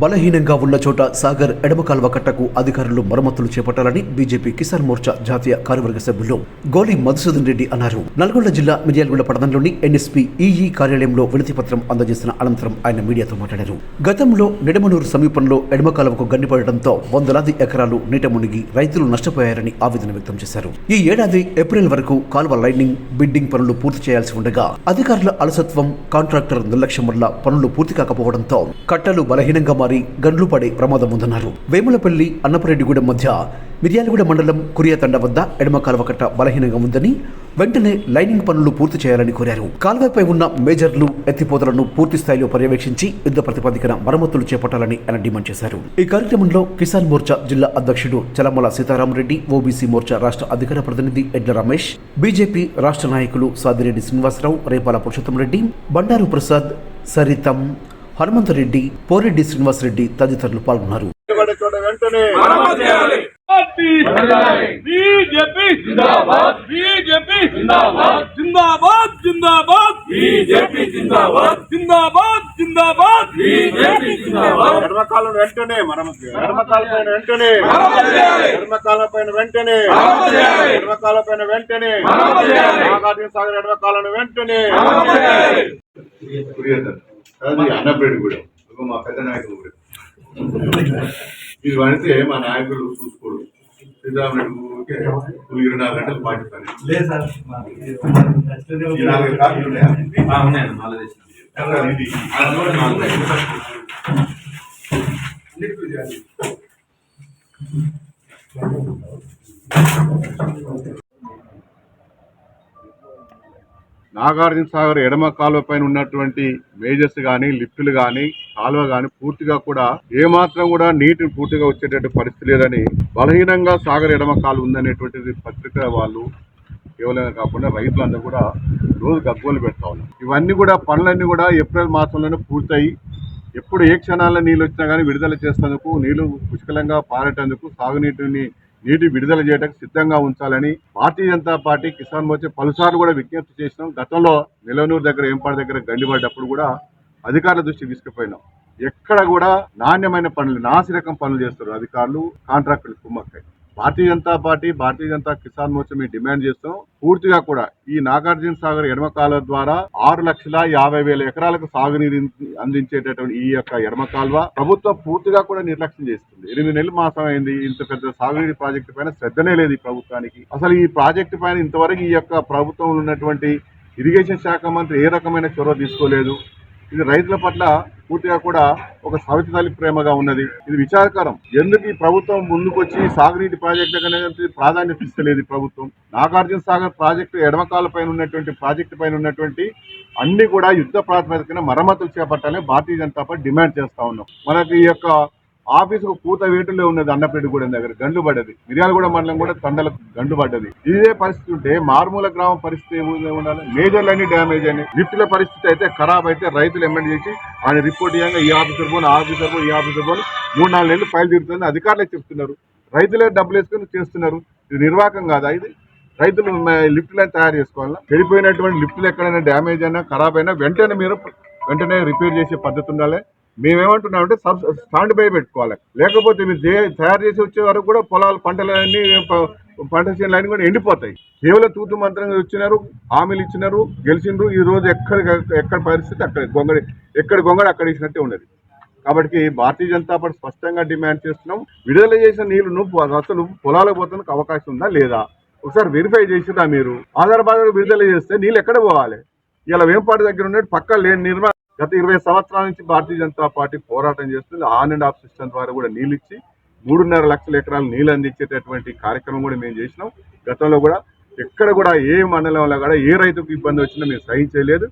బలహీనంగా ఉన్న చోట సాగర్ ఎడమ కాల్వ కట్టకు అధికారులు మరమ్మతులు చేపట్టాలని బీజేపీ కిసాన్ మోర్చా జాతీయ కార్యవర్గ సభ్యులు గోలి మధుసూదన్ రెడ్డి అన్నారు. నల్గొండ జిల్లా మిర్యాలగూడ పట్టణంలోని ఎన్ఎస్పీ ఈఈ కార్యాలయంలో వినతి పత్రం అందజేసిన అనంతరం ఆయన మీడియాతో మాట్లాడారు. గతంలో నిడమనూరు సమీపంలో ఎడమ కాలువకు గండిపడడంతో వందలాది ఎకరాలు నీట మునిగి రైతులు నష్టపోయారని ఆవేదన వ్యక్తం చేశారు. ఈ ఏడాది ఏప్రిల్ వరకు కాలువ లైనింగ్ బిడ్డింగ్ పనులు పూర్తి చేయాల్సి ఉండగా అధికారుల అలసత్వం కాంట్రాక్టర్ నిర్లక్ష్యం వల్ల పనులు పూర్తి కాకపోవడంతో కట్టలు బలహీనంగా వారి గండ్లు పడే ప్రమాదం ఉందన్నారు. వేములపల్లి అన్నపరెడ్డిగూడెం మధ్య మిర్యాలగూడ మండలం కురియతండ వద్ద ఎడమ కాలువ కట్ట బలహీనంగా ఉందని వెంటనే లైనింగ్ పనులు పూర్తి చేయాలని కోరారు. కాల్వపై ఉన్న మేజర్లు ఎత్తిపోతలను పూర్తి స్థాయిలో పర్యవేక్షించి యుద్ధ ప్రతిపాదికన మరమ్మతులు చేపట్టాలని ఆయన డిమాండ్ చేశారు. ఈ కార్యక్రమంలో కిసాన్ మోర్చా జిల్లా అధ్యక్షుడు చలమల సీతారామరెడ్డి ఓబీసీ మోర్చా రాష్ట్ర అధికార ప్రతినిధి ఎడ్ల రమేష్ బీజేపీ రాష్ట్ర నాయకులు సాదిరెడ్డి శ్రీనివాసరావు రేపాల పురుషోత్తం రెడ్డి బండారు ప్రసాద్ సరితం హనుమంతరెడ్డి పోరెడ్డి శ్రీనివాసరెడ్డి తదితరులు పాల్గొన్నారు. వెంటనే వెంటనే వెంటనే ఎడమకాలం పైన వెంటనే ఎడమకాలం పైన వెంటనే నాగార్జున సాగర్ ఎడమకాలను వెంటనే అది అన్నపేట కూడా. ఇదిగో మా పెద్ద నాయకులు కూడా. ఇది పడితే మా నాయకులు చూసుకోడు శ్రీరామరెడ్డి ఊరికే ఇరవై నాలుగు గంటలు పాటి పని. ఈ నాలుగు కాపీలు ఉన్నాయా? ఎవరా ఇది? నాగార్జున సాగర్ ఎడమ కాలువ పైన ఉన్నటువంటి మేజర్స్ కానీ లిఫ్టులు కానీ కాలువ కానీ పూర్తిగా కూడా ఏమాత్రం కూడా నీటిని పూర్తిగా వచ్చేటట్టు పరిస్థితి లేదని బలహీనంగా సాగర్ ఎడమ కాలువ ఉందనేటువంటిది పత్రిక వాళ్ళు కేవలం కాకుండా రైతులందరూ కూడా రోజు గగ్గోలు పెడతా ఉన్నారు. ఇవన్నీ కూడా పనులన్నీ కూడా ఏప్రిల్ మాసంలోనే పూర్తయి ఎప్పుడు ఏ క్షణాల్లో నీళ్ళు వచ్చినా కానీ విడుదల చేసేందుకు నీళ్ళు పుష్కలంగా పారేటందుకు సాగునీటిని నీటి విడుదల చేయడానికి సిద్ధంగా ఉంచాలని భారతీయ జనతా పార్టీ కిసాన్ మోర్చా పలుసార్లు కూడా విజ్ఞప్తి చేసినాం. గతంలో నిలవనూరు దగ్గర ఏంపాడు దగ్గర గండిపడ్డప్పుడు కూడా అధికారుల దృష్టికి తీసుకుపోయినాం. ఎక్కడ కూడా నాణ్యమైన పనులు నాసిరకం పనులు చేస్తారు అధికారులు కాంట్రాక్టులు కుమ్మక్కై భారతీయ జనతా పార్టీ భారతీయ జనతా కిసాన్ మోర్చా మేము డిమాండ్ చేస్తాం పూర్తిగా కూడా ఈ నాగార్జున సాగర్ ఎడమ కాలువ ద్వారా ఆరు లక్షల యాభై వేల ఎకరాలకు సాగునీరు అందించేటటువంటి ఈ యొక్క ఎడమ కాలువ ప్రభుత్వం పూర్తిగా కూడా నిర్లక్ష్యం చేస్తుంది. ఎనిమిది నెలలు మాసం అయింది ఇంత పెద్ద సాగునీరు ప్రాజెక్టు పైన శ్రద్ధనే లేదు ఈ ప్రభుత్వానికి. అసలు ఈ ప్రాజెక్టు పైన ఇంతవరకు ఈ యొక్క ప్రభుత్వంలో ఉన్నటువంటి ఇరిగేషన్ శాఖ మంత్రి ఏ రకమైన చొరవ తీసుకోలేదు. ఇది రైతుల పట్ల పూర్తిగా కూడా ఒక సవితలి ప్రేమగా ఉన్నది. ఇది విచారకరం. ఎందుకు ఈ ప్రభుత్వం ముందుకొచ్చి సాగునీటి ప్రాజెక్టు అనేది ప్రాధాన్యత ఇస్తలేదు ప్రభుత్వం? నాగార్జున సాగర్ ప్రాజెక్టు ఎడమకాల పైన ఉన్నటువంటి ప్రాజెక్టు పైన ఉన్నటువంటి అన్ని కూడా యుద్ధ ప్రాతిపదికన మరమ్మతులు చేపట్టాలని భారతీయ జనతా పార్టీ డిమాండ్ చేస్తా ఉన్నాం. మనకి ఈ యొక్క ఆఫీసుకు పూత వేటులో ఉన్నది అన్నపేటగూడెం దగ్గర గండు పడ్డది. మిర్యాలగూడ మండలం కూడా తండలకు గండు పడ్డది. ఇదే పరిస్థితి ఉంటే మారుమూల గ్రామం పరిస్థితి ఏమి ఉండాలి? మేజర్లన్నీ డ్యామేజ్ అయినాయి. లిఫ్ట్ల పరిస్థితి అయితే ఖరాబ్ అయితే రైతులు ఎమ్మెల్యే చేసి ఆయన రిపోర్ట్ ఇవ్వంగా ఈ ఆఫీసర్ పోను ఆఫీసర్ పోను ఈ ఆఫీసర్ పోను. మూడు నాలుగు నెలలు ఫైల్ తిరుగుతుంది అధికారులే చెప్తున్నారు. రైతులే డబ్బులు వేసుకొని చేస్తున్నారు. ఇది నిర్వాహకం కాదా ఇది? రైతులు లిఫ్ట్లను తయారు చేసుకోవాలా? చెడిపోయినటువంటి లిఫ్ట్లు ఎక్కడైనా డ్యామేజ్ అయినా ఖరాబ్ అయినా వెంటనే మీరు వెంటనే రిపేర్ చేసే పద్ధతి ఉండాలి. మేమేమంటున్నామంటే సబ్ స్టాండ్ బై పెట్టుకోవాలి. లేకపోతే మీరు తయారు చేసి వచ్చే వరకు కూడా పొలాలు పంటలన్నీ పంట చేనులన్నీ కూడా ఎండిపోతాయి. కేవలం తూతు మంత్రంగా వచ్చినారు హామీలు ఇచ్చినారు గెలిచిండ్రు ఈ రోజు ఎక్కడ ఎక్కడ పరిస్థితి అక్కడ గొంగడి ఎక్కడ గొంగడి అక్కడ ఇచ్చినట్టే ఉన్నది కాబట్టి భారతీయ జనతా పార్టీ స్పష్టంగా డిమాండ్ చేస్తున్నాం విడుదల చేసిన నీళ్ళను నువ్వు అసలు పొలాలకు పోతానికి అవకాశం ఉందా లేదా? ఒకసారి వెరిఫై చేసిరా మీరు? ఆధార్ బాధలు విడుదల చేస్తే నీళ్ళు ఎక్కడ పోవాలి? ఇలా వేంపాటి దగ్గర ఉన్నట్టు పక్క లేని నిర్మాణం గత ఇరవై సంవత్సరాల నుంచి భారతీయ జనతా పార్టీ పోరాటం చేస్తుంది. ఆన్ అండ్ ఆఫ్ సిస్టమ్ ద్వారా కూడా నీళ్ళు ఇచ్చి మూడున్నర లక్షల ఎకరాలు నీళ్ళు అందించేటటువంటి కార్యక్రమం కూడా మేము చేసినాం. గతంలో కూడా ఎక్కడ కూడా ఏ మండలంలో కూడా ఏ రైతుకు ఇబ్బంది వచ్చినా మేము సహించలేదు.